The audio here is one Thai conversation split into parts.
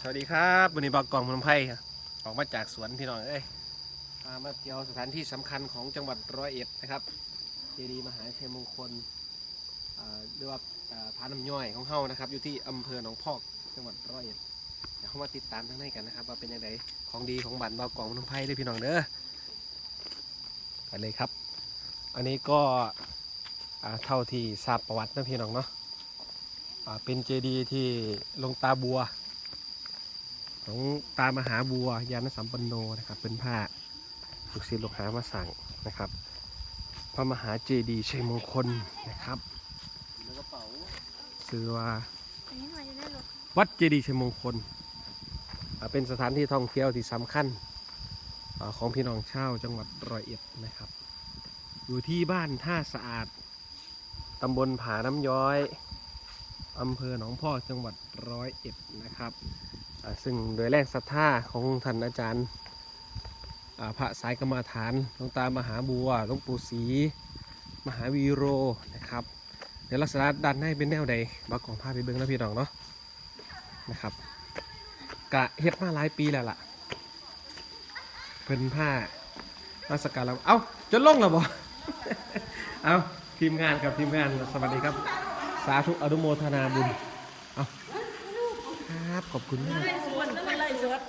สวัสดีครับวันนี้บอกกองพนมไพ่ครับออกมาจากสวนพี่น้องเอ้ยพามาเที่ยวสถานที่สำคัญของจังหวัดร้อยเอ็ดนะครับเจดีย์มหาชัยมงคลเรียกว่าอ่าน้ำย่อยของเฮานะครับ อยู่ที่อำเภอหนองพอกจังหวัดร้อยเอ็ดเดี๋ยวเข้ามาติดตามทางในกันนะครับว่าเป็นยังไงของดีของบันบอกกองพนมไพ่เลยพี่น้องเด้อไปเลยครับ อันนี้ก็เท่าที่ทราบประวัตินะพี่น้องเนาะเป็นเจดีย์ที่ลงตาบัว ของตามหาบัวยานสัมปันโนนะครับ เป็นผ้าลูกศิษย์ลูกหามาสั่งนะครับ พระมหาเจดีย์ชัยมงคลนะครับชื่อว่าอันนี้อวัดเจดีย์ชัยมงคล เป็นสถานที่ท่องเที่ยวที่สำคัญอของพี่น้องชาวจังหวัดร้อยเอ็ดนะครับ อยู่ที่บ้านท่าสะอาดตำบลผาน้ำย้อยอำเภอหนองพอกจังหวัดร้อยเอ็ดนะครับ ซึ่งโดยแรงศรัทธาของท่านอาจารย์พระสายกรรมาฐานหลวงตามหาบัวหลวงปู่ศรีมหาวีโรนะครับเดี๋ยวลักษณะดันให้เป็นแนวใดบากของผ้าไปเบิ้งแล้วพี่น้องเนาะนะครับกะเฮ็ดมาหลายปีแล้วล่ะเป็นผ้าราชการเราเอ้าจนลงแล้วบ่เอาทีมงานกับทีมงานสวัสดีครับ สาธุอนุโมทนาบุญ ขอบคุณมาก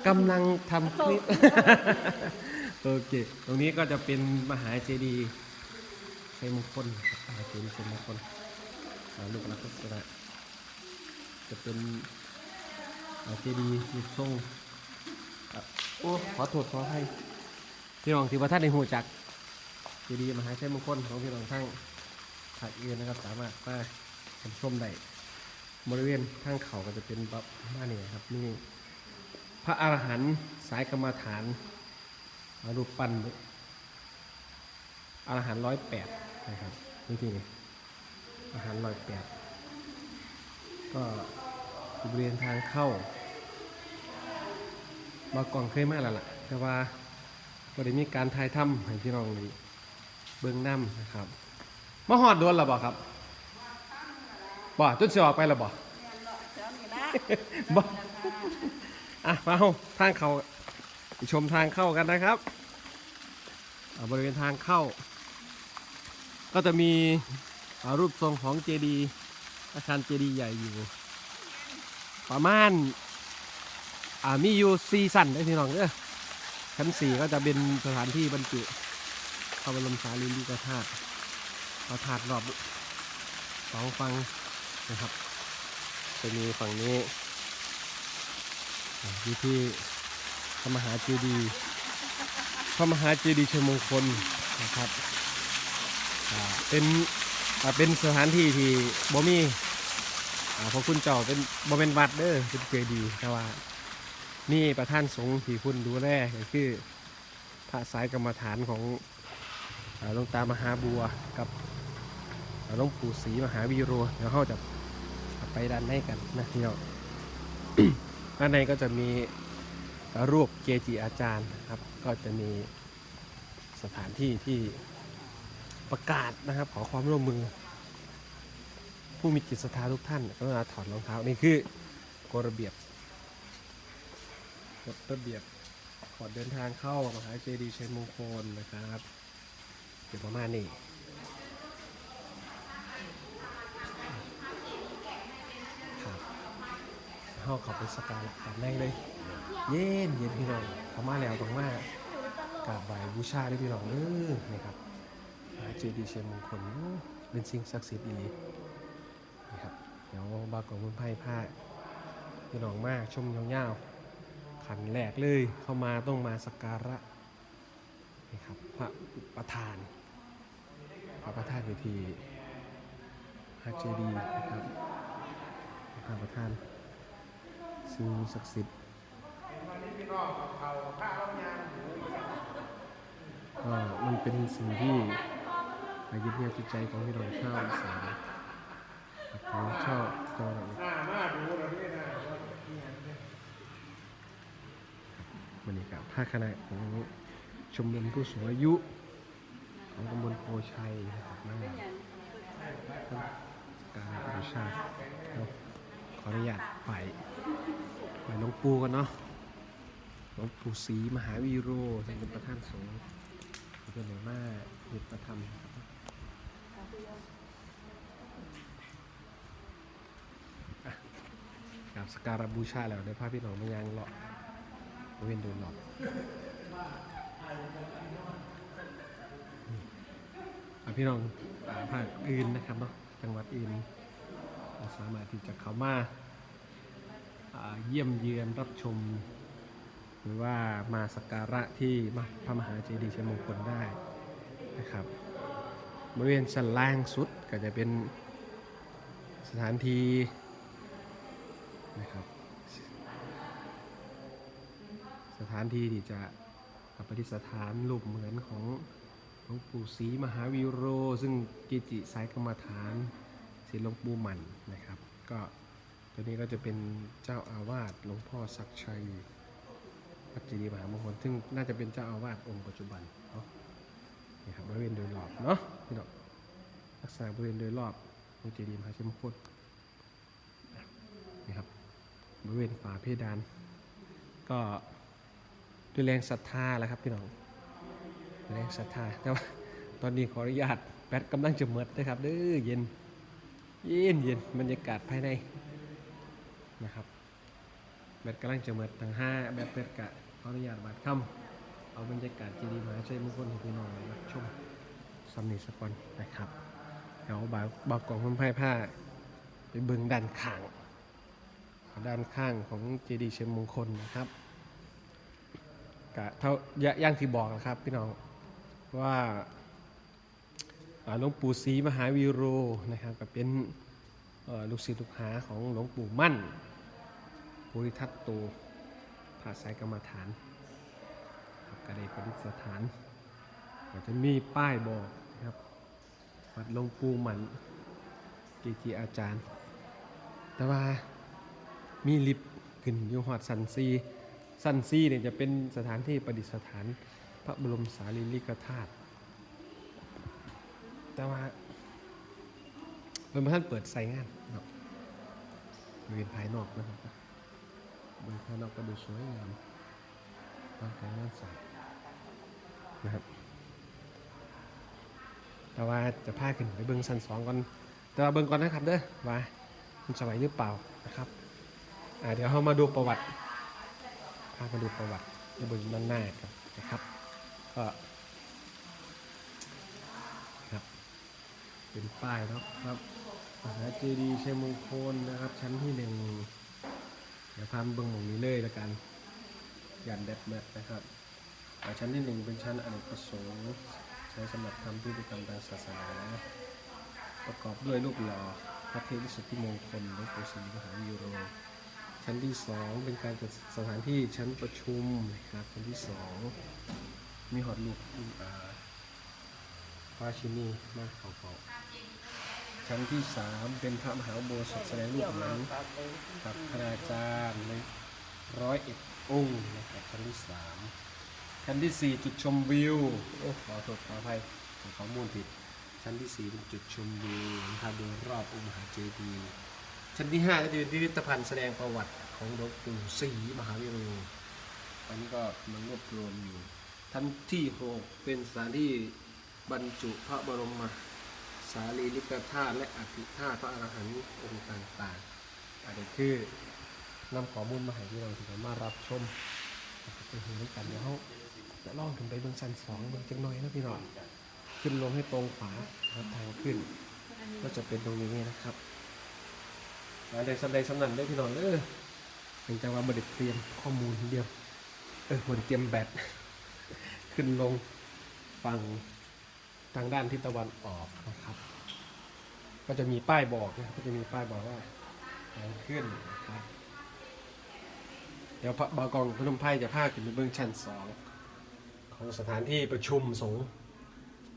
กำลังทำคลิปโอเค ตรงนี้ก็จะเป็นมหาเจดีย์ชัยมงคลครับมหาเจดีย์ชัยมงคลอ่าลูกลักษณะจะเป็นอ่าเจดีย์รูปทรงอะโอ้ขอโทษขอให้พี่น้องที่ว่าท่านในหูจักเจดีย์มหาชัยมงคลของพี่น้องทั้งภาคอื่นนะครับ สามารถมาชมชมได้ บริเวณทางเขาก็จะเป็นแบบมาเนี่ยครับนี่พระอรหันต์สายกรรมฐานรูปปั้นอรหันต์ร้อยแปดนะครับนี่ที่นี่อรหันต์ร้อยแปดก็บริเวณทางเข้ามาก่องเคยมาแล้วล่ะ แต่ว่าก็ได้มีการถ่ายทำให้พี่น้องเลยเบื้องน้ำนะครับมาหอดโดนหรือบ่าครับ บ่จุดสิออกไปหรอบ่บ่อะมาเอาทางเขาไปชมทางเข้ากันนะครับอ่าบริเวณทางเข้า ก็จะมีรูปทรงของเจดียอาคารเจดีย์ใหญ่อยู่ ประมาณมีอยู่ซีสั่นได้พี่น้องเด้อชั้นสี่ก็จะเป็นสถานที่บรรจุพระบรมสารีริกธาตุพระธาตุรอบสองฝั่ง นะครับ จะมีฝั่งนี้อยู่ที่พระมหาเจดีย์พระมหาเจดีย์ชัยมงคลนะครับเป็นเป็นสถานที่ที่บ่มีอ่พระคุณเจ้าเป็นบ่เป็นวัดเด้อเป็นเจดีย์แต่ว่า นี่ประธานสงฆ์ที่คุณดูแลก็คือพระสายกรรมฐานของหลวงตามหาบัวกับหลวงปู่ศรีมหาวีโรเดี๋ยวเขาจะ ไปด้านในกันนะพี่น้องด้านในก็จะมีรูปเกจิอาจารย์นะครับ ก็จะมีสถานที่ที่ประกาศนะครับ ขอความร่วมมือ ผู้มีจิตศรัทธาทุกท่านก็มาถอดรองเท้านี่คือกฎระเบียบกฎระเบียบขอเดินทางเข้ามหาเจดีย์ชัยมงคลนะครับเดี๋ยวประมาณนี้ ครับ เข้าเขับไปสกการะกันได้เลย เย็นเย็นพี่น้องเขามาแล้วตรงว่ากราบไหว้บูชาด้วยพี่น้องเออนะครับเจดีย์เชียงมงคลเป็นสิ่งศักดิ์สิทธิ์อีหลีนี่ครับเดี๋ยวบากของมุนไพ่ผ้าพี่น้องมากชมยาวๆขันแรกเลยเข้ามาต้องมาสักการะนี่ครับพระประธาน พระประธานอยู่ที่พระเจดีย์นะครับพระประธาน สิ่งศักดิ์สิทธิ์ก็มันเป็นสิ่งที่ายึดเหนี่ยวจิตใจของพี่น้องชาวอีสานของชาวจังหวัดบรรยากาศภาคคณะของชมรมผู้สูงอายุ ของตำบลโพชัยนะครับมาการบูชาเนาะ ออนุญาตไปไปหลวงปู่กันเนาะหลวงปู่ศรีมหาวีโรท่านเป็นประธานสงฆ์เป็นหนมาเฮ็ดประธรรมนะครับอะกราบสการบูชาแล้วได้พาพี่น้องมายังเลาะบริเวนโดยรอบอืมอะพี่น้องภาคอื่นนะครับเนาะจังหวัดอื่น สามารถที่จะเข้ามาเยี่ยมเยือนรับชม หรือว่ามาสักการะที่พระมหาเจดีย์ชัยมงคลได้นะครับบริเวณชั้นล่างสุดก็จะเป็นสถานที่นะครับสถานที่ที่จะประดิษฐานรูปเหมือนของหลวงปู่ศรีมหาวิโร ซึ่งกิจิสายกรรมฐาน ศิลหลวงปู่หมันนะครับ ก็ตัวนี้ก็จะเป็นเจ้าอาวาสหลวงพ่อศักชัยวัดเจดีย์มหามงคลซึ่งน่าจะเป็นเจ้าอาวาสองค์ปัจจุบันเนาะนี่ครับบริเวณโดยรอบเนาะพี่น้องลักษณะบริเวณโดยรอบองค์เจดีย์มหาชัยมงคลนี่ครับบริเวณฝาเพดาน ก็ด้วยแรงศรัทธาแหละครับพี่น้องแรงศรัทธาแต่ว่าตอนนี้ขออนุญาตแบตกำลังจะหมดนะครับเด้อเย็น เย็นเย็นบรรยากาศภายในนะครับแบตกำลังจะหมดทั้งห้าแบตเปิดกะขออนุญาตบาดคำเอาบรรยากาศจีดีมหาชัยมงคลให้พี่น้องรับชมซัมนิสกอนนะครับเดี๋ยวบาวบาวกล่องคนไพ่ผ้าไปเบิ่งด้านข้าง ด้านข้างของเจดีย์ชัยมงคลนะครับกะเท่าย่างที่บอกนะครับพี่น้องว่า หลวงปู่ศรีมหาวีโรนะครับก็เป็นลูกศิษย์ลูกหาของหลวงปู่มั่นภูริทัตโตภาสายกรรมฐานครับก็ได้ประดิษฐานก็จะมีป้ายบอกนะครับวัดหลวงปู่มั่นเกจิอาจารย์ แต่ว่ามีลิฟต์ขึ้นอยู่หอดสันซีสันซีเนี่ยจะเป็นสถานที่ประดิษฐานพระบรมสารีริกธาตุ แต่ว่าเพิ่นท่านเปิดใส่งานเนาะบริเวณภายนอกนะครับบริเวณภายนอกก็ดูสวยงามตามการงานสร้างนะครับ แต่ว่าจะพาขึ้นไปเบิ้งชั้นสองก่อน แต่ว่าเบิ้งก่อนนะครับเด้อว่ามันสวยหรือเปล่านะครับอ่าเดี๋ยวเรามาดูประวัติพามาดูประวัติในบนด้านหน้าครับนะครับ ก็ ครับ เป็นป้ายเนาะครับมหาเจดีย์ชัยมงคลนะครับ ชั้นที่หนึ่งเดี๋ยวพามเบิ้งหมองนี้เลยละกันยันแดดแมทนะครับอ่ชั้นที่หนึ่งเป็นชั้นอเนกประสงค์ใช้สำหรับทำพิธีกรรมทางศาสนา ประกอบด้วยรูปหล่อพระเทพวิสุทธิมงคลหลวงปู่ศรีมหาวิโรชั้นที่สองเป็นการจัดสถานที่ชั้นประชุมนะครับชั้นที่สองมีหอดลูกอ่าพระชินีมาเขาเฝ้า ชั้นที่สามเป็นพระมหาอุโบสถแสดงรูปเหมือนกับพระอาจารย์ในร้อยเอ็ดองค์นะครับชั้นที่สามชั้นที่สี่จุดชมวิวโอ้ขอโทษขออภัยผมข้อมูลผิดชั้นที่สี่เป็นจุดชมวิวนะครับโดยรอบองค์มหาเจดีย์ชั้นที่ห้าก็จะเป็นพิพิธภัณฑ์แสดงประวัติของหลวงปู่ศรีมหาวิโรอันนี้ก็มันรวบรวมอยู่ชั้นที่หกเป็นสถานที่บรรจุพระบรมสาารีริกธาตุและอภิธาตุพระอรหันต์องค์ต่างๆอันนี้คือนำข้อมูลมาให้พี่น้องที่สามารถรับชมไปเห็นด้วยกันเดี๋ยวเขาจะล่องถึงไปเบื้องชั้นสองเบื้องจังหน่อยนะพี่น้องขึ้นลงให้ตรงขวาครับทางขึ้น ก็จะเป็นตรงนี้นะครับมาได้สำใดสำนันได้พี่น้องเออเป็นจังหวะบไดเตรียมข้อมูลทีเดียว เออบไดเตรียมแบตขึ้นลงฝั่ง ทางด้านทิศตะวันออกนะครับ ก็จะมีป้ายบอกนะก็จะมีป้ายบอกว่าทางขึ้นนะครับ เดี๋ยวพระบากองพนมไพรจะพาขึ้นไปเบื้องชั้นสองของสถานที่ประชุมสงฆ์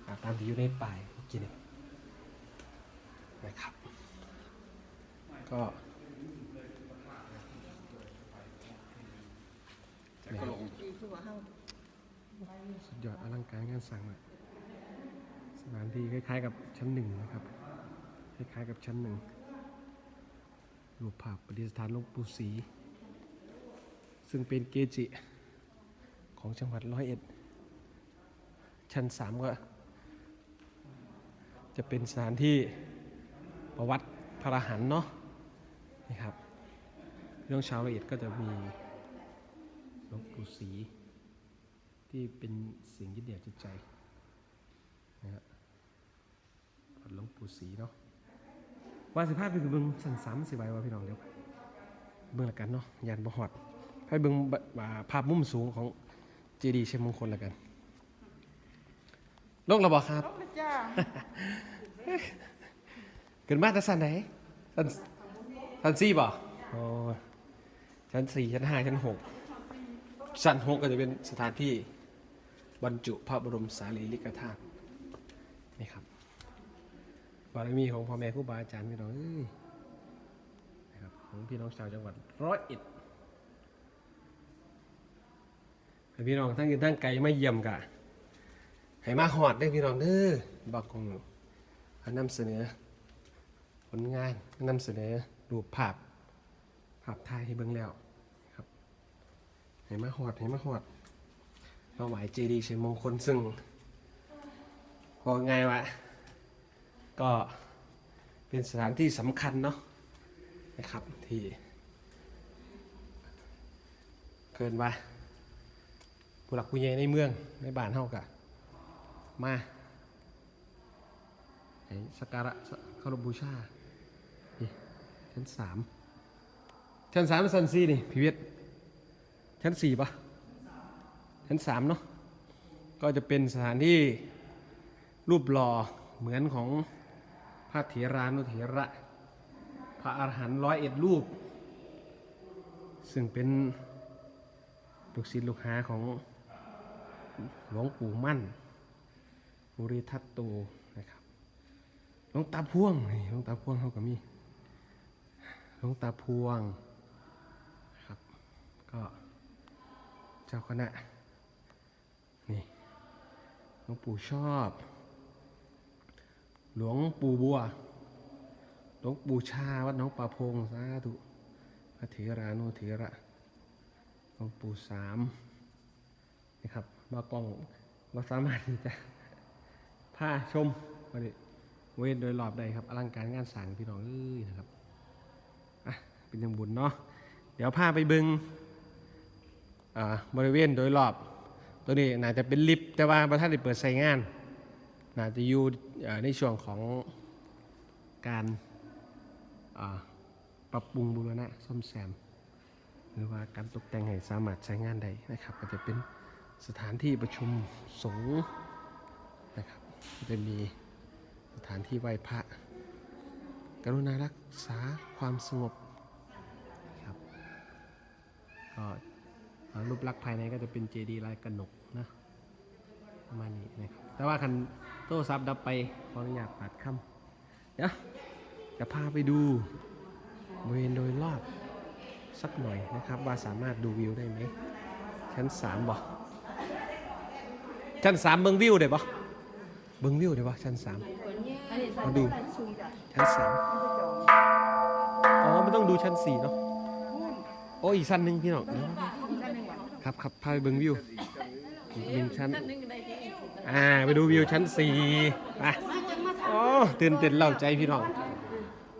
อ่าตามที่อยู่ในป้ายเมื่อกี้นี่นะครับ ก็ก็ลงดีคือว่าเฮาสุดยอดอลังการงานสั่งเลย สถานที่คล้ายๆกับชั้นหนึ่งนะครับ คล้ายๆกับชั้นหนึ่งรูปภาพประดิษฐานหลวงปู่ศรีซึ่งเป็นเกจิของจังหวัดร้อยเอ็ด ชั้นสามก็จะเป็นสถานที่ประวัติพระรหันต์เนาะนี่ครับ เรื่องชาวละเอียดก็จะมีหลวงปู่ศรีที่เป็นสิ่งยึดเหนี่ยวจิตใจนะฮะวัด หลวงปู่ศรีเนาะว่าสิภาพไปคือเบิ่งสันสามสิบใบว่าพี่น้องเดี๋ยวเบิ่งละกันเนาะยานบ่ฮอดให้เบิ่งบะอ่าภาพมุมสูงของเจดีย์ชัยมงคลละกันลงระบอกครับพระเจ้าเกินมาแต่สันไหนสันสันสี่บ่โอ้ยชั้นสี่ชั้นห้าชั้นหกชั้นหกก็จะเป็นสถานที่บรรจุพระบรมสารีริกธาตุนี่ครับ บารมีของพ่อแม่ครูบาอาจารย์พี่น้องเอ้ยนะครับของพี่น้องชาวจังหวัดร้อยเอ็ดให้พี่น้องทั้งยืนทั้งไกลไม่เยี่ยมกะให้มาหอดได้พี่น้องเด้อบอกกงอันนำเสนอผลงานนำเสนอรูปภาพภาพถ่ายให้เบิ่งแล้วครับให้มาหอดให้มาหอดเราไหวเจดีย์ชัยมงคลซึ่งบอไงวะ ก็เป็นสถานที่สำคัญเนาะนะครับที่เกินว่าผู้หลักผู้ใหญ่ในเมืองในบ้านเฮากะมาให้สักการะเคารพบูชานี่ชั้นสามชั้นสามชั้นสี่นี่พี่เวทชั้นสี่ปะชั้นสามเนาะก็จะเป็นสถานที่รูปหล่อเหมือนของ พระเถรานุเถระ พระอรหันต์ร้อยเอ็ดรูป ซึ่งเป็นลูกศิษย์ลูกหาของหลวงปู่มั่นบุริทัตโตนะครับหลวงตาพวงนี่หลวงตาพวงเขาก็มีหลวงตาพวงครับก็เจ้าคณะนี่หลวงปู่ชอบ หลวงปู่บัว หลวงปู่ชาวัดน้องปลาพงสาธุพระเถรานุเถระ หลวงปู่สามนะครับมากล้องเราสามารถที่จะพาชมมาดิเวทโดยรอบใดครับอลังการงานสร้างพี่น้องเอ้ยนะครับอะเป็นยังบุญเนาะเดี๋ยวพาไปบิงอ่าบริเวณโดยรอบ ตัวนี้น่าจะเป็นลิฟต์แต่ว่าประธานได้เปิดใช้งาน น่าจะอยู่ในช่วงของการปรับปรุงบูรณะซ่อมแซม หรือว่าการตกแต่งให้สามารถใช้งานได้นะครับ ก็จะเป็นสถานที่ประชุมสงฆ์นะครับจะมีสถานที่ไหว้พระ กรุณารักษาความสงบครับก็รูปลักษณ์ภายในก็จะเป็นเจดีย์ลายกระหนกนะประมาณนี้นะครับแต่ว่าคัน โทรศัพท์ดับไป ขออนุญาตปัดคำเดี๋ยวจะพาไปดูบริเวณโดยรอบสักหน่อยนะครับ ว่าสามารถดูวิวได้ไหม ชั้นสามบ่ชั้นสามเบิงวิวได้บ่เบิงวิวได้บ่ชั้นสามมาดูชั้นสามอ๋อไม่ต้องดูชั้นสี่เนาะโอ้ยอีกชั้นหนึ่งพี่น้องเดี๋ยวครับครับพาไปเบิ่งวิวหนึ่งชั้น อ่าไปดูวิวชั้นสี่ไปโอ้ตื่นเต้นเล่าใจพี่น้อง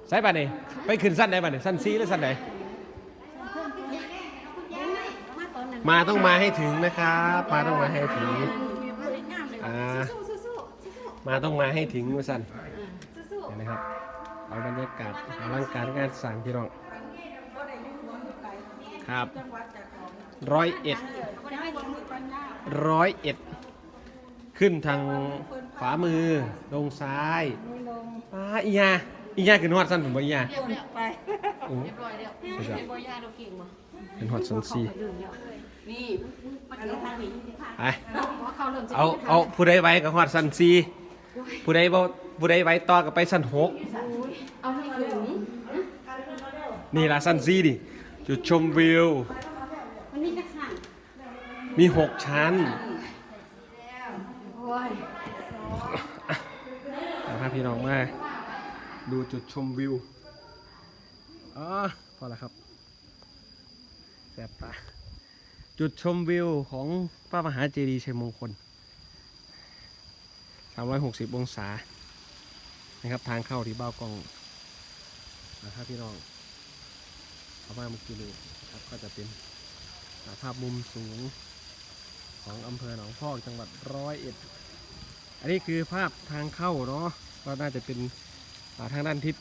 ใช่ป่ะเนี่ยไปขึ้นสั้นไหนป่ะเนี่ยสั้นสีหรือสั้นไหนมาต้องมาให้ถึงนะครับมาต้องมาให้ถึงอ่ามาต้องมาให้ถึงว่าสั้นเห็นไหมครับเอาบรรยากาศอลังการงานสั่งพี่น้องครับร้อยเอ็ดร้อยเอ็ด ขึ้นทางขวามือ ลงซ้ายป้าอียาอียาขึ้นหอดสั้นผมบอกอียาเรียบเรียบไปโอ้เรียบร้อยเรียบไม่ใช่เป็นบอยาเราเก่งมาขึ้นหอดสั้นสี่นี่มันจะทางนี้ไปเพราะเขาเริ่มจะเอาเอาผู้ใดไว้กับหอดสั้นสี่ผู้ใดบ่ผู้ใดไว้ต่อกับไปสั้นหกเอาให้ถึงนี่ละสั้นสี่ดิจุดชมวิวมันนี่จะขังมีหกชั้นโอ้ ยพาพี่น้องมาดูจุดชมวิวอ๋อพอแล้วครับแสบตาจุดชมวิวของพระมหาเจดีย์ชัยมงคล 360 องศา นะครับทางเข้าที่เบ้ากองนะครับพี่น้องเข้ามาเมื่อกี้นี้ครับก็จะเป็นภาพมุมสูงของอำเภอหนองพอกจังหวัดร้อยเอ็ด อันนี้คือภาพทางเข้าเนาะก็น่าจะเป็นทางด้านทิศ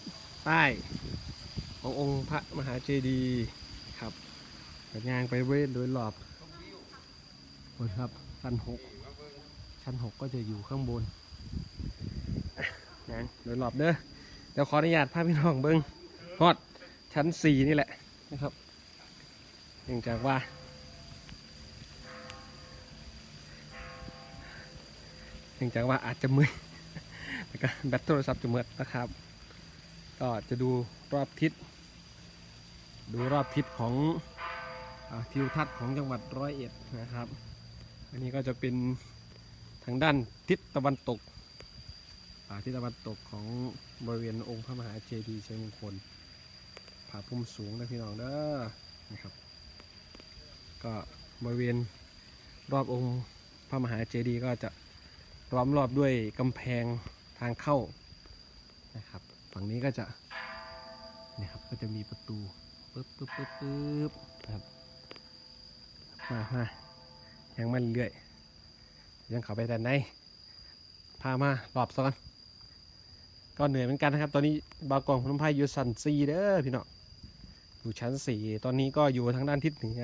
ใต้ขององค์พระมหาเจดีย์ครับกับยางไปเวทโดยรอบบนครับชั้นหกชั้นหกก็จะอยู่ข้างบนอะโดยรอบเด้อเดี๋ยวขออนุญาตพาพี่น้องเบิ้งฮอดชั้นสี่นี่แหละนะครับเนื่องจากว่า เนื่องจากว่าอาจจะมือแล้วก็แบตโทรศัพท์จะหมดนะครับ ก็จะดูรอบทิศ ดูรอบทิศของอทิวทัศน์ของจังหวัดร้อยเอ็ดนะครับ อันนี้ก็จะเป็นทางด้านทิศตะวันตกอ่าทิศตะวันตกของบริเวณองค์พระมหาเจดีย์ชัยมงคลผาพุ่มสูงนะพี่น้องเด้อนะครับ ก็บริเวณรอบองค์พระมหาเจดีย์ก็จะ ล้อมรอบด้วยกำแพงทางเข้านะครับ ฝั่งนี้ก็จะนี่ครับก็จะมีประตูปึ๊บปึ๊บปึ๊บปึ๊บครับมามายังมาเรื่อยยังเข้าไปแต่ในพามารอบซ้อนก็เหนื่อยเหมือนกันนะครับ ตอนนี้บากองพนมไพรอยู่สันซีเด้อพี่น้องอยู่ชั้นสี่ตอนนี้ก็อยู่ทางด้านทิศเหนือ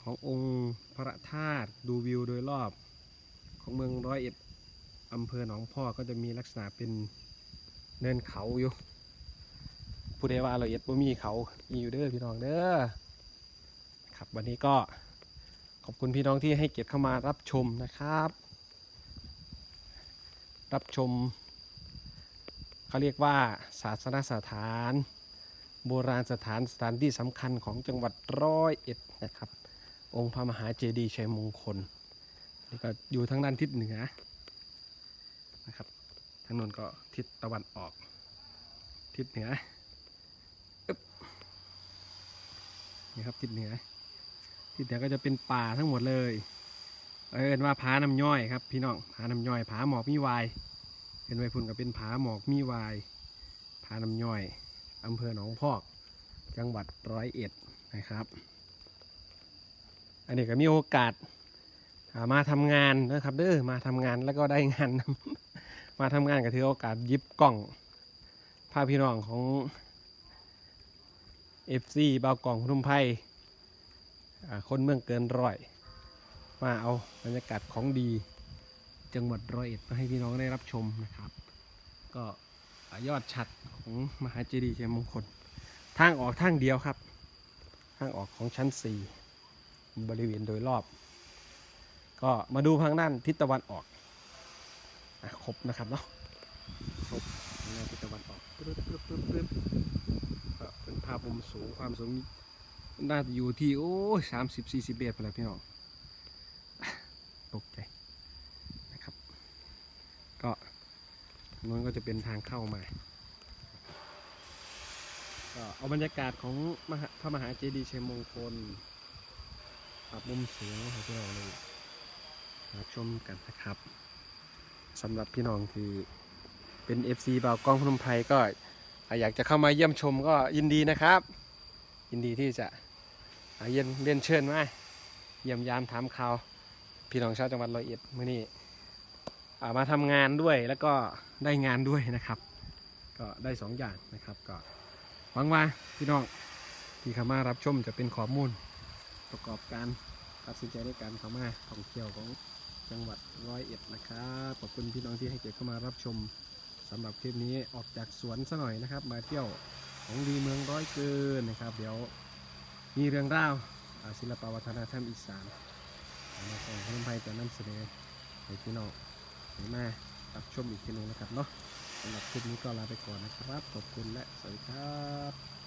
ขององค์พระธาตุดูวิวโดยรอบ ของเมืองร้อยเอ็ดอำเภอหนองพ่อก็จะมีลักษณะเป็นเนินเขาอยู่ผู้ใดว่าเราเอ็ดบ่มีเขามีอยู่เด้อพี่น้องเด้อครับวันนี้ก็ขอบคุณพี่น้องที่ให้เกียรติเข้ามารับชมนะครับ รับชมเขาเรียกว่าศาสนสถาน โบราณสถานสถานที่สำคัญของจังหวัดร้อยเอ็ดนะครับ องค์พระมหาเจดีย์ชัยมงคล นี่ก็อยู่ทางด้านทิศเหนือนะครับ ทางนนก็ทิศตะวันออก ทิศเหนืออึ๊บนี่ครับทิศเหนือทิศเหนือก็จะเป็นป่าทั้งหมดเลย เอินว่าผาน้ำย่อยครับ พี่น้องผาน้ำย่อยผาหมอกมีวายเห็นไว้พุ่นก็เป็นผาหมอกมีวายผาน้ำย่อยอำเภอหนองพอก จังหวัดร้อยเอ็ดนะครับ อันนี้ก็มีโอกาส มาทำงานนะครับเด้อมาทำงานแล้วก็ได้งาน มาทำงานก็ถือโอกาสยิบกล้องพาพี่น้องของ FC บาวกล่องพุ่มไพ่คนเมืองเกินร้อย มาเอาบรรยากาศของดี จังหวัดร้อยเอ็ดมาให้พี่น้องได้รับชมนะครับ ก็ยอดชัดของมหาเจดีย์ชัยมงคล ทางออกทางเดียวครับ ทางออกของชั้น 4 บริเวณโดยรอบ ก็มาดูทางด้านทิศตะวันออกอครบนะครับเนาะครบทางด้านทิศตะวันออกปึ๊บปึ๊บปึ๊บปึ๊บเป็นภาพมุมสูงความสูงน่าจะอยู่ที่โอ้สามสิบสี่สิบเมตรไปแล้วพี่น้องตกใจนะครับ ก็นั้นก็จะเป็นทางเข้ามาก็เอาบรรยากาศของมหาพระมหาเจดีย์ชัยมงคลภาพมุมสูงให้พี่น้องเลย รับชมกันนะครับสำหรับพี่น้องที่เป็น FC บ่าวกล้องพนมไพรก็อยากจะเข้ามาเยี่ยมชมก็ยินดีนะครับ ยินดีที่จะเยี่ยนเรียนเชิญมาเยี่ยมยามถามข่าวพี่น้องชาวจังหวัดร้อยเอ็ดเมื่อนี้ามาทำงานด้วยแล้วก็ได้งานด้วยนะครับ ก็ได้สองอย่างนะครับก็หวังว่าพี่น้องที่เข้ามารับชมจะเป็นข้อมูลประกอบการตัดสินใจในการเข้ามาท่องเที่ยวของ จังหวัดร้อยเอ็ดนะครับขอบคุณพี่น้องที่ให้เกียรติเข้ามารับชมสำหรับคลิปนี้ออกจากสวนซะหน่อยนะครับ มาเที่ยวของดีเมืองร้อยเกินนะครับ เดี๋ยวมีเรื่องราวอ่าศิลปวัฒนธรรมอีสานมาของพนมไพรจะนำเสนอให้พี่น้องให้มารับชมอีกทีหนึงนะครับเนาะสำหรับคลิปนี้ก็ลาไปก่อนนะครับ ขอบคุณและสวัสดีครับ